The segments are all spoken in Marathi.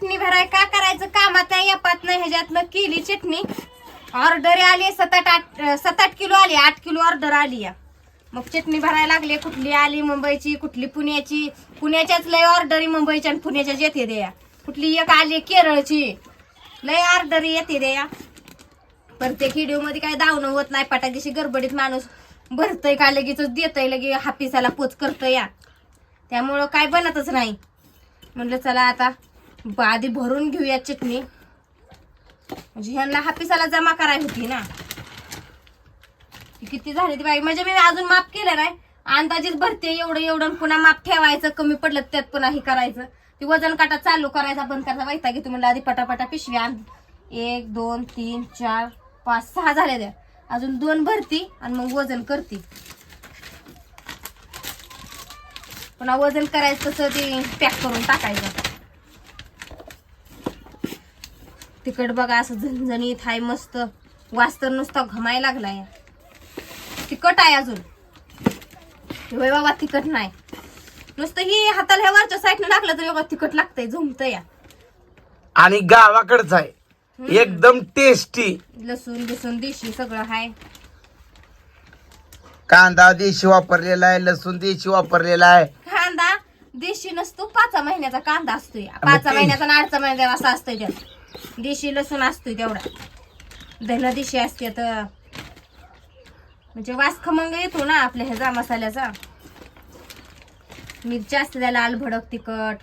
चटणी भराय का करायचं? कामात नाही यापात नाही ह्याच्यातनं केली चटणी. ऑर्डर आली सात आठ आठ सात आठ किलो आली आठ किलो ऑर्डर आली या. मग चटणी भरायला लागली कुठली आली मुंबईची कुठली पुण्याची. पुण्याच्याच लय ऑर्डरी मुंबईच्या आणि पुण्याच्याच येते द्या. कुठली एक आली केरळची. लय ऑर्डर येते द्या. प्रत्येक व्हिडिओमध्ये काय दावणं होत नाही पटाकीशी गडबडीत माणूस भरतय का लगेच देतय लगे हापिसाला पोच करतय या. त्यामुळं काय बनतच नाही. म्हणलं चला आता आधी भरून घेऊया चटणी. म्हणजे ह्यांना हापिसाला जमा करायची होती ना. किती झाली ती बाई? म्हणजे मी अजून माप केलं नाही. अंदाजेच भरते एवढं एवढं पुन्हा माप ठेवायचं. कमी पडलं त्यात पुन्हा हे करायचं. ती वजन काटा चालू करायचा बंद करायचा. वैता की तुम्हाला आधी पटापटा पिशव्या एक दोन तीन चार पाच सहा झाल्या द्या अजून दोन भरती आणि मग वजन करती. पुन्हा वजन करायचं तसं ते पॅक करून टाकायचं. तिकट बघा असं झणझणीत हाय मस्त. वास तर नुसता घमाय लागलाय. तिखट आहे अजून. होय बाबा तिखट नाही. नुसतं ही हाताला ह्या वरच्या साईडनं लागलं तर बघा तिखट लागतंय झुमतं या आणि गावाकडचं आहे. एकदम टेस्टी लसूण बिसून देशी सगळं हाय. कांदा देशी वापरलेला आहे लसूण देशी वापरलेला आहे. कांदा देशी नसतो पाच महिन्याचा कांदा असतोय. पाच महिन्याचा आणि आठचा महिन्याचा असा असतोय त्यात. देशी लसूण असतोय तेवढा. धन देशी असते तर म्हणजे वास खमंग येतो ना आपल्या ह्याचा मसाल्याचा. मिरची असते त्याला लाल भडक तिखट.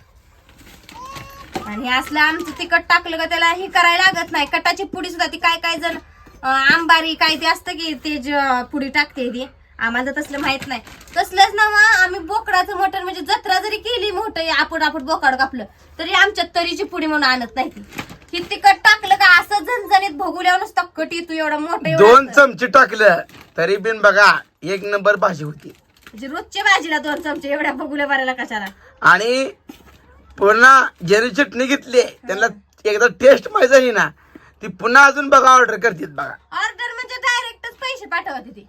आणि असलं आमचं तिखट टाकलं का त्याला हे करायला लागत नाही. कटाची पुडी सुद्धा ती काय काय जण आंबारी काय ते असतं की ते ज- पुडी टाकते ती. आम्हाला तसलं माहीत नाही. तसलंच ना मग आम्ही बोकडाचं मटण म्हणजे जत्रा जरी केली मोठं आपण आपण बोकाड कापलं तरी आमच्यात तरीची पुडी म्हणून आणत नाही ती. ही तिखट टाकलं का असं झणझणीत भोगुल्यावर नुसतं कट येतो एवढा मोठं एवढं. दोन असतं. चमचे टाकलं तरी बिन बघा एक नंबर भाजी होती. म्हणजे रोजच्या भाजीला दोन चमचे एवढ्या भोगुल्या भरायला कशाला? आणि पुन्हा ज्याने चटणी घेतली त्यांना एकदा टेस्ट माहिती झाली ना ती पुन्हा अजून बघा ऑर्डर करतात बघा. ऑर्डर म्हणजे डायरेक्टच पैसे पाठवते ती.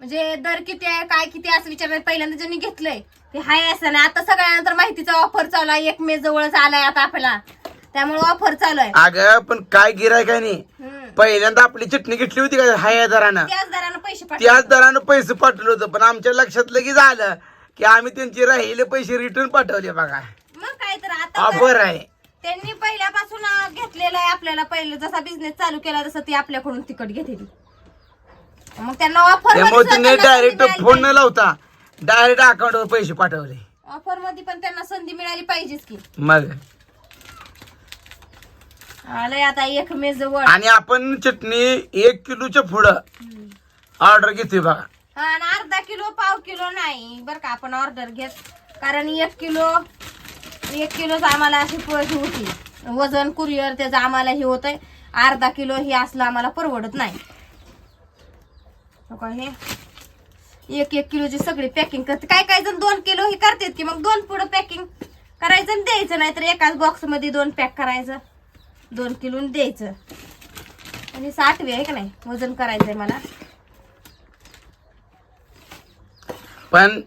म्हणजे दर किती आहे काय किती आहे असं विचारलं पहिल्यांदा ज्यांनी घेतलंय ते हाय असं नाही. आता सगळ्यानंतर माहितीचा ऑफर चालू आहे. एक मे जवळच आलाय आता आपल्याला. त्यामुळे ऑफर चालू आहे. अगं पण काय गिराय काय नाही. पहिल्यांदा आपली चटणी घेतली होती का? हाय दरानं. त्याच दरानं पैसे त्याच दरानं पैसे पाठवलं होतं पण आमच्या लक्षात लगेच आलं की आम्ही त्यांचे राहिले पैसे रिटर्न पाठवले बघा. मग काय तर आता ऑफर आहे. त्यांनी पहिल्यापासून अं, घेतलेलं आहे आपल्याला पहिलं जसा बिझनेस चालू केला तसं ती आपल्याकडून तिकट घेते ती मग त्यांना ऑफर त्यामुळे त्यांनी डायरेक्ट फोन न लावता डायरेक्ट अकाउंटवर पैसे पाठवले. ऑफरमध्ये पण त्यांना संधी मिळाली पाहिजेच की. मग? आलंय आता एक मे जवळ आणि आपण चटणी एक किलोच्या पुढं ऑर्डर घेतोय बघा. हा आणि अर्धा किलो पाव किलो नाही. बरं का आपण ऑर्डर घेत. कारण एक किलो एक किलोच आम्हाला अशी पैसे होती. वजन कुरिअर त्याचं आम्हाला हे होतंय. अर्धा किलो हे असलं आम्हाला परवडत नाही. हो का हे. एक एक किलोची सगळी पॅकिंग करते. काय काय जण दोन किलो हे करतात की मग दोन पुढं पॅकिंग करायचं आणि द्यायचं नाही तर एकाच बॉक्समध्ये दोन पॅक करायचं. दोन किलो द्यायचं. आणि साठवी आहे का नाही? वजन करायचंय मला. पण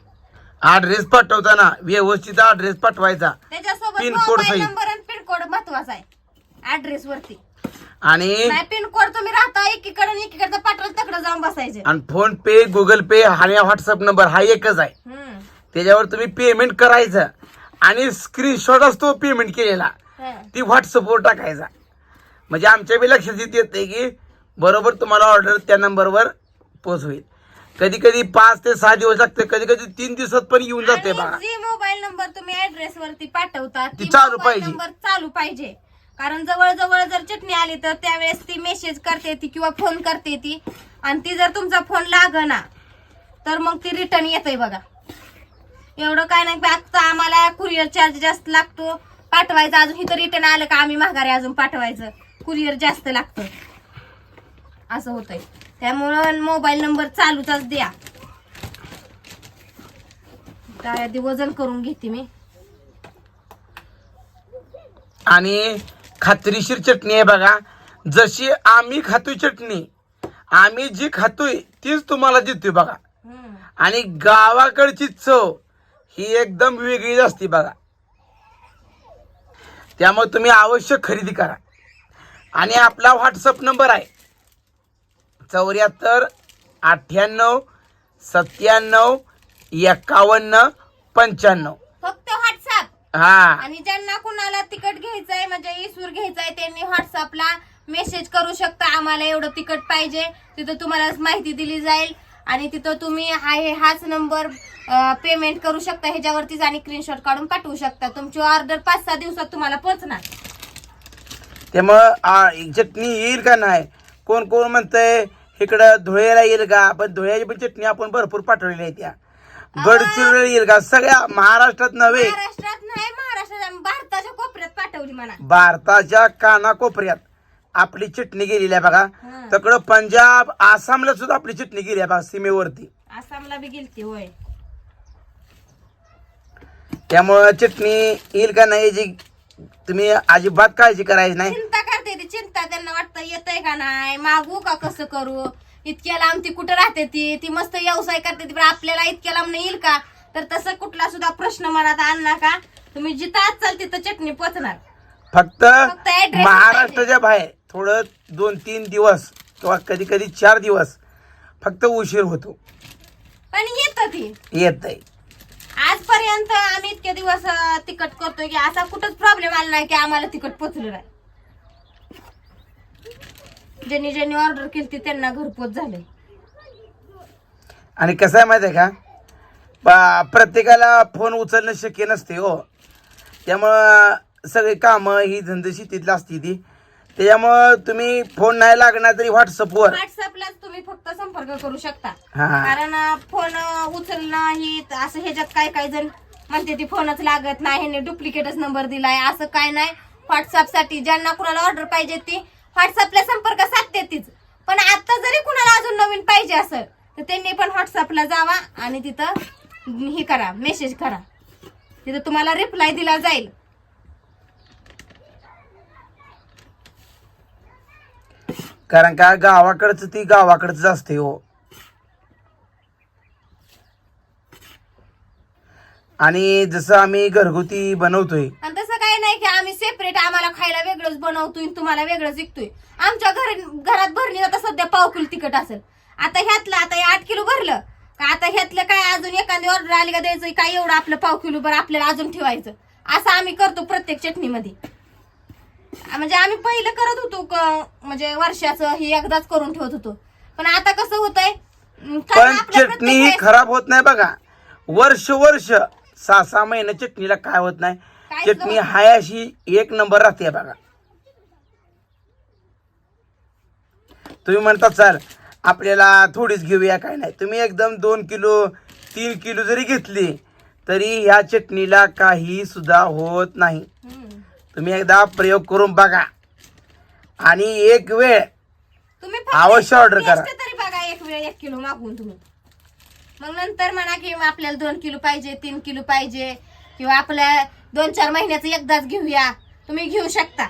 ऍड्रेस पाठवताना व्यवस्थित ऍड्रेस पाठवायचा. त्याच्यासोबत code मोबाईल सहित. नंबर आणि पिन कोड महत्त्वाचा आहे. ऍड्रेस वरती. आणि नाही पिन कोड तुम्ही राहता एकीकडे आणि एकीकडे पाठवलं तिकडे जाऊन बसायचे. आणि फोन पे गुगल पे आणि व्हॉट्सअप नंबर हा एकच आहे. हम्म. त्याच्यावर तुम्ही पेमेंट करायचं. आणि स्क्रीनशॉट असतो पेमेंट केलेला. हं. ती व्हॉट्सअपवर टाकायचा. म्हणजे आमच्या बी लक्षात येत की बरोबर तुम्हाला ऑर्डर त्या नंबरवर पोच होईल कधी कधी पाच ते सहा दिवस लागते कधी कधी तीन दिवसात पण येऊन जाते बघा. जी मोबाईल नंबर तुम्ही ऍड्रेस वरती पाठवता ती चालू पाहिजे. चालू पाहिजे. कारण जवळ जवळ जर चटणी आली तर त्यावेळेस ती मेसेज करते ती किंवा फोन करते ती. आणि ती जर तुमचा फोन लागना तर मग ती रिटर्न येते बघा. एवढं काय नाही फक्त आम्हाला कुरिअर चार्ज जास्त लागतो. पाठवायचं अजून इथं रिटर्न आलं का आम्ही माघारी अजून पाठवायचं. कुरिअर जास्त लागतं. असं होतंय. त्यामुळं मोबाईल नंबर चालूचाच द्या. आधी वजन करून घेते मी. आणि खात्रीशीर चटणी आहे बघा. जशी आम्ही खातोय चटणी आम्ही जी खातोय तीच तुम्हाला देतोय बघा. आणि गावाकडची चव ही एकदम वेगळीच असते बघा. त्यामुळे तुम्ही आवश्यक खरेदी करा. आणि आपला व्हॉट्सअप नंबर आहे. चौऱ्याहत्तर अठ्ठ्याण्णव सत्त्याण्णव एकावन्न पंच्याण्णव. फक्त व्हॉट्सअप हा. आणि ज्यांना कुणाला तिकट घ्यायचंय म्हणजे इसूर घ्यायचंय त्यांनी व्हॉट्सअपला मेसेज करू शकता. आम्हाला एवढं तिकट पाहिजे. तिथं तुम्हाला माहिती दिली जाईल. आणि तिथं तुम्ही आहे हाच नंबर पेमेंट करू शकता. ह्याच्यावरतीच आणि स्क्रीनशॉट काढून पाठवू शकता. तुमची ऑर्डर पाच सहा दिवसात तुम्हाला पोहोचणार. त्यामुळं चटणी येईल का नाही? कोण कोण म्हणतंय इकडं धुळ्याला येईल का? पण धुळ्याची पण चटणी आपण भरपूर पाठवलेली आहे त्या. गडचिरोलीला येईल का? सगळ्या महाराष्ट्रात नव्हे. महाराष्ट्रात नाही महाराष्ट्रात भारताच्या कोपऱ्यात पाठवली म्हणा. भारताच्या कानाकोपऱ्यात. आपली चटणी गेलेली आहे बघा. हा. तकडं पंजाब आसामला सुद्धा आपली चटणी गेली आहे बघा सीमेवरती. आसामला बी गेलती होय. त्यामुळं चटणी येईल का नाही याची तुम्ही अजिबात काळजी करायची नाही. चिंता करते ती चिंता त्यांना वाटतं येतंय का नाही मागू का कसं करू? इतक्या लांब ती कुठं राहते ती? ती मस्त व्यवसाय करते ती पण आपल्याला इतक्या लांब नाही येईल का? तर तसं कुठला सुद्धा प्रश्न मनात आणला का तुम्ही जिथं असाल तिथं चटणी पोचणार. फक्त फक्त address महाराष्ट्राच्या बाहेर. थोडं दोन तीन दिवस किंवा कधी कधी चार दिवस फक्त उशीर होतो. पण येतं ती. येत आहे आजपर्यंत आम्ही इतके दिवस अं, तिकट करतोय की असा कुठंच प्रॉब्लेम आला नाही की आम्हाला तिकट पोचलं नाही. ज्यांनी ज्यांनी ऑर्डर केली त्यांना घरपोच झाले आणि कसं आहे माहिती आहे का प्रत्येकाला फोन उचलणं शक्य नसते हो. त्यामुळं सगळी कामं ही धंदे शेतीतली असते ती. त्याच्यामुळं तुम्ही फोन नाही लागणार तरी व्हॉट्सअपवर व्हॉट्सअपलाच तुम्ही फक्त संपर्क करू शकता. हा. कारण अं, फोन अं, उचलणं ही त- असं ह्याच्यात काय काय जण म्हणते ती फोनच लागत नाही ह्याने डुप्लिकेटच नंबर दिलाय असं काय नाही. व्हॉट्सअपसाठी ज्यांना कुणाला ऑर्डर पाहिजे ती व्हॉट्सअपला संपर्क साधते तीच. पण आता जरी कुणाला अजून नवीन पाहिजे असेल तर त्यांनी पण व्हॉट्सअपला जावा आणि तिथं हे करा मेसेज करा. तिथं तुम्हाला रिप्लाय दिला जाईल. कारण का गावाकडचं ती गावाकडच असते हो. आणि जसं आम्ही घरगुती बनवतोय. आणि तसं काही नाही की आम्ही सेपरेट आम्हाला खायला वेगळंच बनवतोय आणि तुम्हाला वेगळंच विकतोय. आमच्या घर घरात भरणी आता सध्या पाव किलो तिखट असेल. आता ह्यातलं आता हे आठ किलो भरलं. का आता ह्यातलं काय अजून एखादी ऑर्डर आली का द्यायचं? काय एवढं आपलं पाव किलो भर आपल्याला अजून ठेवायचं? असं आम्ही करतो प्रत्येक चटणीमध्ये. म्हणजे आम्ही पहिलं करत होतो म्हणजे वर्षाचं हे एकदाच करून ठेवत होतो. पण आता कसं होतंय कारण पण चटणी ही खराब होत नाही बघा. वर्ष वर्ष सहा सहा महिने चटणीला काय होत नाही. काहीच चटणी हाय अशी एक नंबर राहते बघा. तुम्ही म्हणता चाल आपल्याला थोडीच घेऊया काय नाही. तुम्ही एकदम दोन किलो तीन किलो जरी घेतली तरी ह्या चटणीला काही सुद्धा होत नाही. हम्म. तुम्ही एकदा प्रयोग करून बघा. आणि एक वेळ तुम्ही फक्त अवश्य order करा. तरी बघा एक वेळ एक किलो मागून तुम्ही. मग नंतर म्हणा की आपल्याला दोन किलो पाहिजे तीन किलो पाहिजे किंवा आपल्या दोन चार महिन्याचं एकदाच घेऊया. तुम्ही घेऊ शकता.